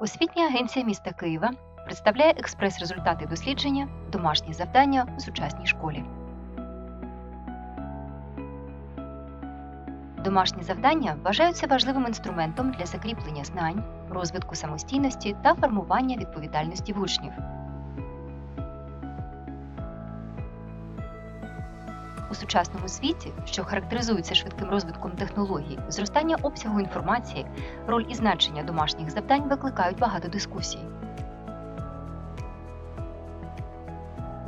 Освітня агенція міста Києва представляє експрес-результати дослідження Домашні завдання у сучасній школі. Домашні завдання вважаються важливим інструментом для закріплення знань, розвитку самостійності та формування відповідальності в учнів. У сучасному світі, що характеризується швидким розвитком технологій, зростання обсягу інформації, роль і значення домашніх завдань викликають багато дискусій.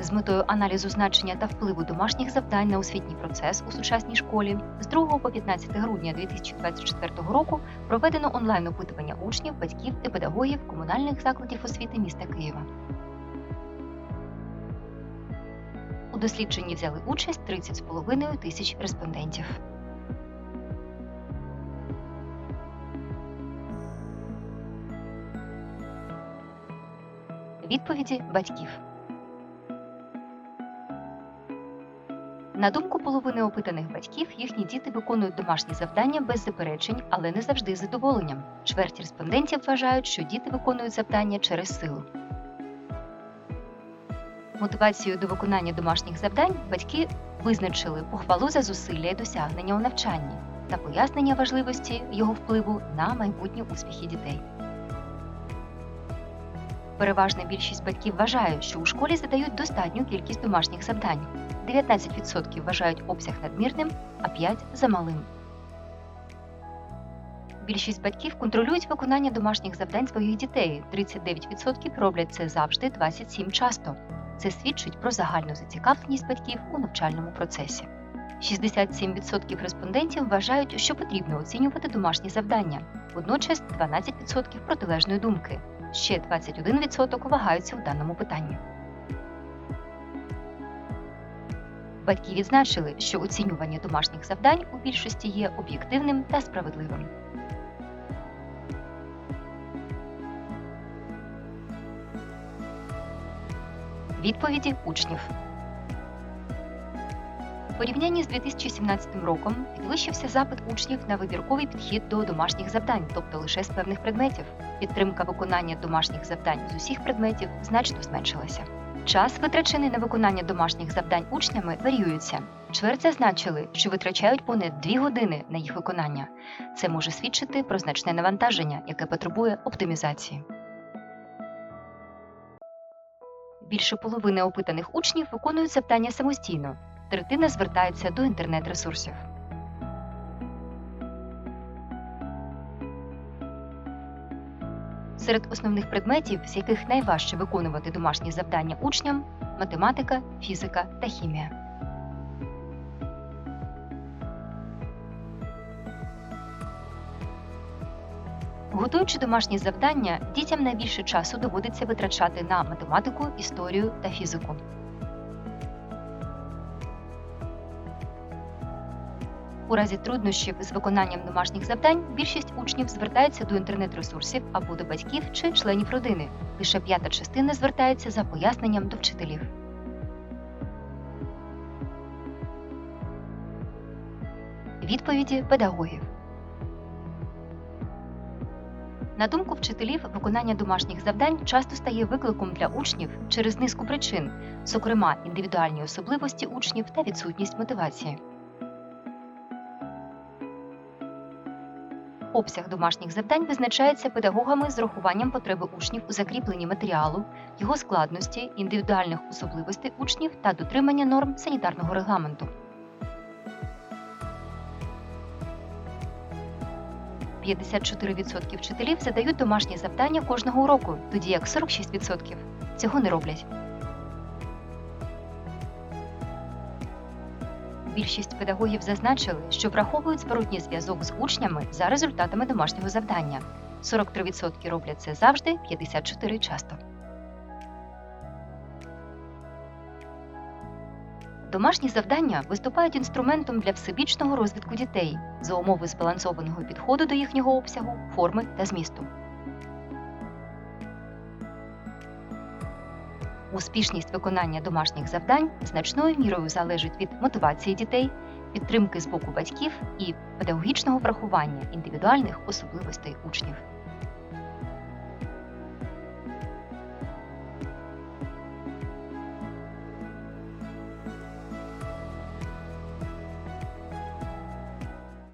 З метою аналізу значення та впливу домашніх завдань на освітній процес у сучасній школі з 2 по 15 грудня 2024 року проведено онлайн опитування учнів, батьків і педагогів комунальних закладів освіти міста Києва. У дослідженні взяли участь 30,5 тисяч респондентів. Відповіді батьків. На думку половини опитаних батьків, їхні діти виконують домашні завдання без заперечень, але не завжди з задоволенням. Чверть респондентів вважають, що діти виконують завдання через силу. Мотивацією до виконання домашніх завдань батьки визначили похвалу за зусилля і досягнення у навчанні та пояснення важливості його впливу на майбутні успіхи дітей. Переважна більшість батьків вважає, що у школі задають достатню кількість домашніх завдань. 19% вважають обсяг надмірним, а 5% замалим. Більшість батьків контролюють виконання домашніх завдань своїх дітей. 39% роблять це завжди, 27% часто. Це свідчить про загальну зацікавленість батьків у навчальному процесі. 67% респондентів вважають, що потрібно оцінювати домашні завдання. Водночас 12% протилежної думки. Ще 21% вагаються у даному питанні. Батьки відзначили, що оцінювання домашніх завдань у більшості є об'єктивним та справедливим. Відповіді учнів. У порівнянні з 2017 роком підвищився запит учнів на вибірковий підхід до домашніх завдань, тобто лише з певних предметів. Підтримка виконання домашніх завдань з усіх предметів значно зменшилася. Час, витрачений на виконання домашніх завдань учнями, варіюється. Чверть зазначили, що витрачають понад 2 години на їх виконання. Це може свідчити про значне навантаження, яке потребує оптимізації. Більше половини опитаних учнів виконують завдання самостійно. Третина звертається до інтернет-ресурсів. Серед основних предметів, з яких найважче виконувати домашні завдання учням математика, фізика та хімія. Готуючи домашні завдання, дітям найбільше часу доводиться витрачати на математику, історію та фізику. У разі труднощів з виконанням домашніх завдань більшість учнів звертається до інтернет-ресурсів або до батьків чи членів родини. Лише п'ята частина звертається за поясненням до вчителів. Відповіді педагогів. На думку вчителів, виконання домашніх завдань часто стає викликом для учнів через низку причин, зокрема індивідуальні особливості учнів та відсутність мотивації. Обсяг домашніх завдань визначається педагогами з урахуванням потреби учнів у закріпленні матеріалу, його складності, індивідуальних особливостей учнів та дотримання норм санітарного регламенту. 54% вчителів задають домашні завдання кожного уроку, тоді як 46% цього не роблять. Більшість педагогів зазначили, що враховують зворотній зв'язок з учнями за результатами домашнього завдання. 43% роблять це завжди, 54% часто. Домашні завдання виступають інструментом для всебічного розвитку дітей за умови збалансованого підходу до їхнього обсягу, форми та змісту. Успішність виконання домашніх завдань значною мірою залежить від мотивації дітей, підтримки з боку батьків і педагогічного врахування індивідуальних особливостей учнів.